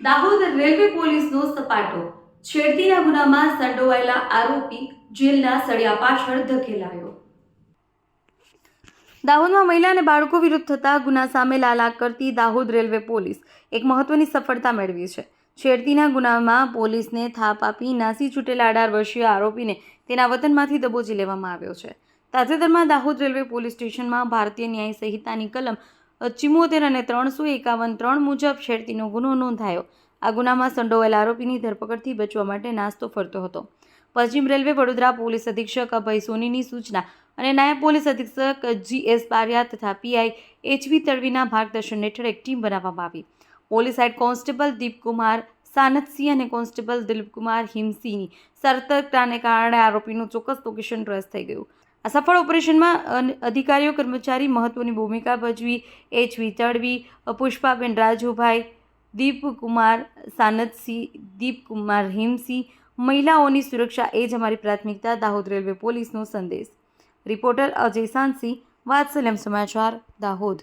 Dahod railway પોલીસનો સપાટો. છેડતીના ગુનામાં સંડોવાયેલા આરોપી જેલના સળિયા પાછળ ધકેલાયો. દાહોદમાં મહિલા અને બાળકો વિરુદ્ધ થતા ગુના સામે લાલાક કરતી દાહોદ રેલવે પોલીસ એક મહત્વની સફળતા મેળવી છે. છેડતીના ગુનામાં પોલીસને થાપ આપી નાસી છૂટેલા અઢાર વર્ષીય આરોપીને તેના વતનમાંથી દબોચી લેવામાં આવ્યો છે. તાજેતરમાં દાહોદ રેલવે પોલીસ સ્ટેશનમાં ભારતીય ન્યાય સંહિતાની કલમ ચિમોતેર અને ત્રણસો એકાવન ત્રણ મુજબ છેડતીનો ગુનો નોંધાયો. આ ગુનામાં સંડોવાયેલ આરોપીની ધરપકડથી બચવા માટે નાસ્તો ફરતો હતો. પશ્ચિમ રેલવે વડોદરા પોલીસ અધિક્ષક અભય સોનીની સૂચના અને નાયબ પોલીસ અધિક્ષક જી એસ બારિયા તથા પીઆઈ એચવી તડવીના માર્ગદર્શન હેઠળ એક ટીમ બનાવવામાં આવી. પોલીસ હેડ કોન્સ્ટેબલ દીપકુમાર સાનતસિંહ અને કોન્સ્ટેબલ દિલીપકુમાર હિમસિંહની સતર્કતાને કારણે આરોપીનું ચોક્કસ લોકેશન ટ્રેસ થઈ ગયું. આ સફળ ઓપરેશનમાં અધિકારીઓ, કર્મચારી મહત્વની ભૂમિકા ભજવી એચવી તડવી પુષ્પાબેન રાજુભાઈ, દીપકુમાર સાનતસિંહ, દીપકુમાર હિમસિંહ, મહિલાઓની સુરક્ષા એ જ અમારી પ્રાથમિકતા, દાહોદ રેલવે પોલીસનો સંદેશ. રિપોર્ટર અજય સાંસી વાત્સલ્યમ સમાચાર, દાહોદ.